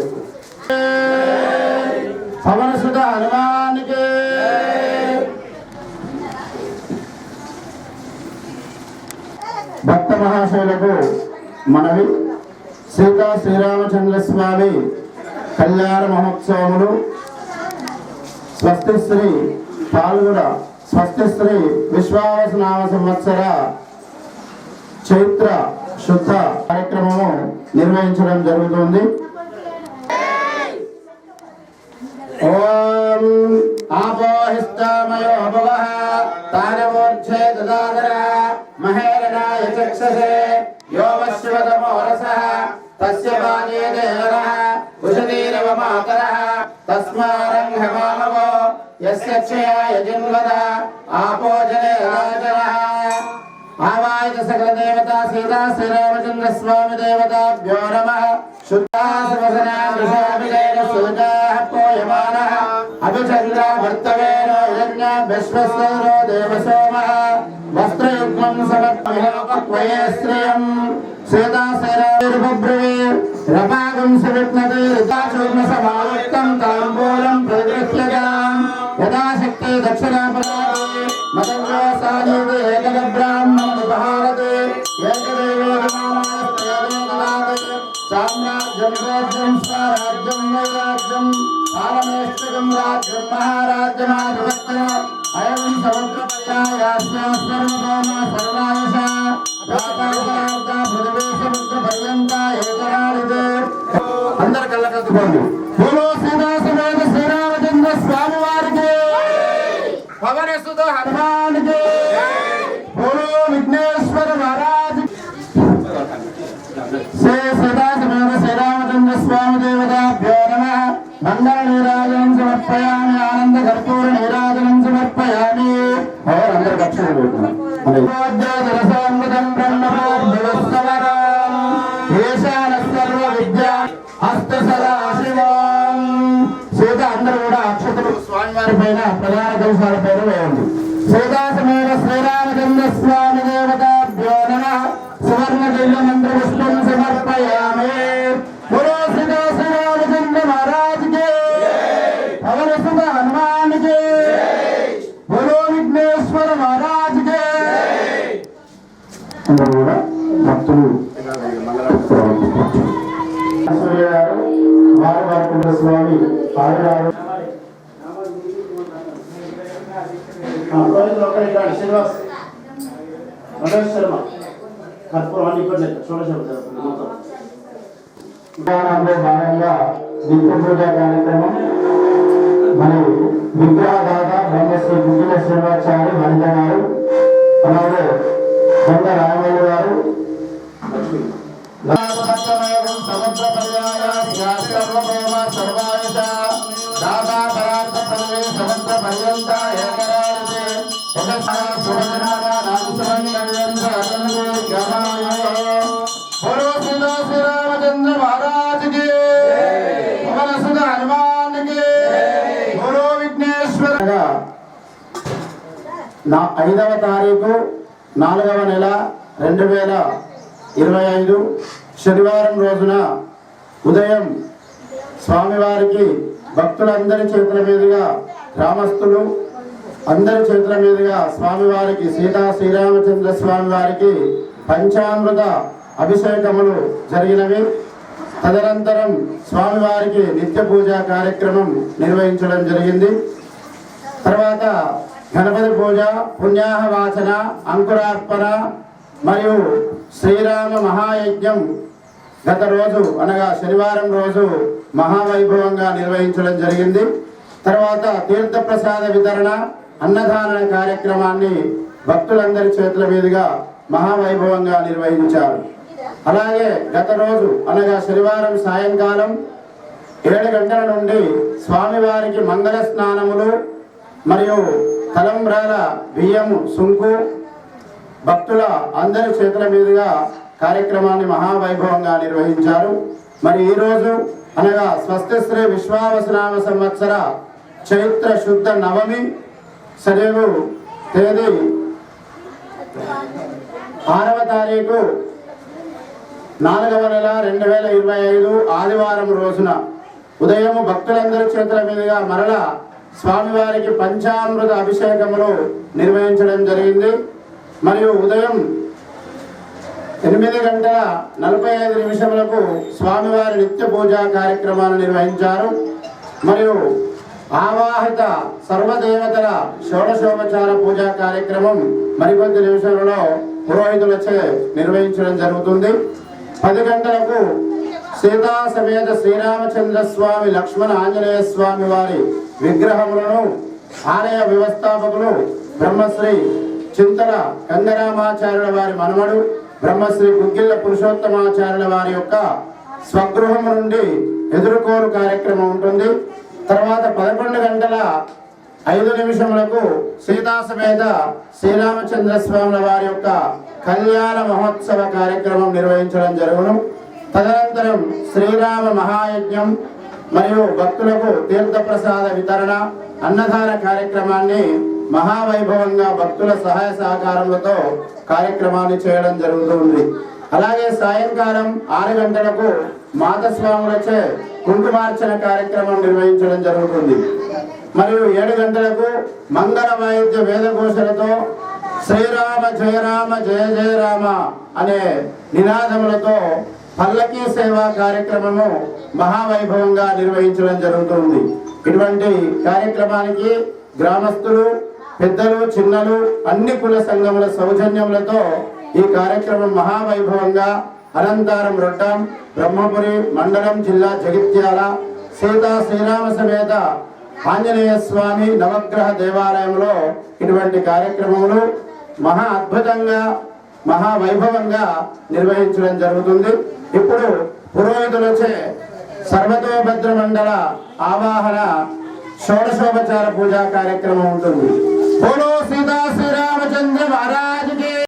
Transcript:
చెప్పు. పవన హనుమానికి. భక్త మహాశయులకు మనవి. సీతా శ్రీరామచంద్ర స్వామి కళ్యాణ మహోత్సవములు. స్వస్తి శ్రీ పాల్గొన స్వస్తి శ్రీ నామ సంవత్సర చైత్ర శుద్ధ కార్యక్రమము నిర్వహించడం జరుగుతుంది. ఓం ఆపోహిస్తామయో భవః తారమూర్ఛే దదాదర మహేరణాయ చక్షసే యో వశ్వతమో రసః తస్య పాదే దేవరః ఉషదీరవ మాతరః తస్మారంఘమామవో యస్య క్షయాయ జిన్వద రాజరః ఆవాయత సకల దేవతా సీతా శ్రీరామచంద్ర స్వామి దేవతాభ్యో నమ శుద్ధా శివసనా విషాభిజైన అభిచంద్ర భర్తవేనో యజ్ఞ విశ్వస్వరో దేవసోమః వస్త్రయుగ్మం సమర్పయే శ్రేయం సీతా శ్రీరామిర్భ్రవే రపాగం సవిజ్ఞతే ఋతాచూర్ణ సమావృత్త రాజ్యం స్వరాజ్యం వైరాజ్యం పారమేష్టకం రాజ్యం మహారాజ్యమాధిపత్య అయం సముద్ర పర్యాయాస్యాస్సర్వతోమ సర్వాయశ పృథివీ సముద్ర పర్యంత అందరు కళ్ళ ఈశాన సర్వ విద్యా హస్త సదాశివం సీత అందరూ కూడా అక్షతలు స్వామివారి పైన ప్రధాన కలశాల పైన వేయండి. సీతా శ్రీరామచంద్ర స్వామి దేవతాభ్యో నమ. సువర్ణ దివ్య మంత్రి పుష్పం సమర్పయామి. గురు సీతా శ్రీరామచంద్ర పవన సుత గురు విఘ్నేశ్వర అందరూ కూడా భక్తులు స్వామి శ్రీనివాస్ శర్మ కర్పూరం అన్ని ఇక్కడ లేదు విధానంలో భాగంగా పూజ కార్యక్రమం మరియు విగ్రహదాత బ్రహ్మశ్రీ గుగ్గిల శ్రీనివాచారి వనిత గారు అలాగే దొంగ రామయ్య నా ఐదవ తారీఖు నాలుగవ నెల రెండు వేల ఇరవై ఐదు శనివారం రోజున ఉదయం స్వామివారికి భక్తులందరి చేతుల మీదుగా గ్రామస్తులు అందరి చేతుల మీదుగా స్వామివారికి సీతా శ్రీరామచంద్ర స్వామి వారికి పంచామృత అభిషేకములు జరిగినవి. తదనంతరం స్వామివారికి నిత్య పూజా కార్యక్రమం నిర్వహించడం జరిగింది. తర్వాత గణపతి పూజ పుణ్యాహ వాచన అంకురార్పణ మరియు శ్రీరామ మహాయజ్ఞం గత రోజు అనగా శనివారం రోజు మహావైభవంగా నిర్వహించడం జరిగింది. తర్వాత తీర్థప్రసాద వితరణ అన్నదాన కార్యక్రమాన్ని భక్తులందరి చేతుల మీదుగా మహావైభవంగా నిర్వహించారు. అలాగే గత రోజు అనగా శనివారం సాయంకాలం ఏడు గంటల నుండి స్వామివారికి మంగళ స్నానములు మరియు తలంబ్రాల బియ్యము సుంకు భక్తుల అందరి చేతుల మీదుగా కార్యక్రమాన్ని మహావైభవంగా నిర్వహించారు. మరి ఈరోజు అనగా స్వస్థశ్రీ విశ్వావసనామ సంవత్సర చైత్ర శుద్ధ నవమి సరేవు తేదీ ఆరవ తారీఖు నాలుగవ నెల రెండు వేల ఇరవై ఐదు ఆదివారం రోజున ఉదయం భక్తులందరి చేతుల మీదుగా మరల స్వామివారికి పంచామృత అభిషేకములు నిర్వహించడం జరిగింది. మరియు ఉదయం ఎనిమిది గంటల నలభై ఐదు నిమిషములకు స్వామివారి నిత్య పూజా కార్యక్రమాలు నిర్వహించారు. మరియు ఆవాహిత సర్వదేవతల షోడశోపచార పూజా కార్యక్రమం మరికొద్ది నిమిషాలలో పురోహితులచే నిర్వహించడం జరుగుతుంది. పది గంటలకు సీతా సమేత శ్రీరామచంద్ర స్వామి లక్ష్మణ ఆంజనేయ స్వామి వారి విగ్రహములను ఆలయ వ్యవస్థాపకులు బ్రహ్మశ్రీ చింతల గంగరామాచార్యుల వారి మనమడు బ్రహ్మశ్రీ గుగ్గిళ్ళ పురుషోత్తమాచార్యుల వారి యొక్క స్వగృహం నుండి ఎదుర్కోరు కార్యక్రమం ఉంటుంది. తర్వాత పదకొండు గంటల ఐదు నిమిషములకు సీతాసమేత శ్రీరామచంద్ర స్వాముల వారి యొక్క కళ్యాణ మహోత్సవ కార్యక్రమం నిర్వహించడం జరుగును. తదనంతరం శ్రీరామ మహాయజ్ఞం మరియు భక్తులకు తీర్థప్రసాద వితరణ అన్నదాన కార్యక్రమాన్ని మహావైభవంగా భక్తుల సహాయ సహకారములతో కార్యక్రమాన్ని చేయడం జరుగుతుంది. అలాగే సాయంకాలం ఆరు గంటలకు మాతస్వాములచే కుంకుమార్చన కార్యక్రమం నిర్వహించడం జరుగుతుంది. మరియు ఏడు గంటలకు మంగళ వాయిద్య వేదఘోషలతో శ్రీరామ జయరామ జయ జయరామ అనే నినాదములతో పల్లకీ సేవా కార్యక్రమము మహావైభవంగా నిర్వహించడం జరుగుతుంది. ఇటువంటి కార్యక్రమానికి గ్రామస్తులు పెద్దలు చిన్నలు అన్ని కుల సంఘముల సౌజన్యములతో ఈ కార్యక్రమం మహావైభవంగా అనంతారం రొట్టం బ్రహ్మపురి మండలం జిల్లా జగిత్యాల సీతా శ్రీరామ సమేత ఆంజనేయ స్వామి నవగ్రహ దేవాలయంలో ఇటువంటి కార్యక్రమములు మహా అద్భుతంగా మహా వైభవంగా నిర్వహించడం జరుగుతుంది. ఇప్పుడు పురోహితులచే సర్వతోభద్ర మండల ఆవాహన షోడశోపచార పూజా కార్యక్రమం ఉంటుంది. బోలో సీతా శ్రీరామచంద్ర మహారాజ్!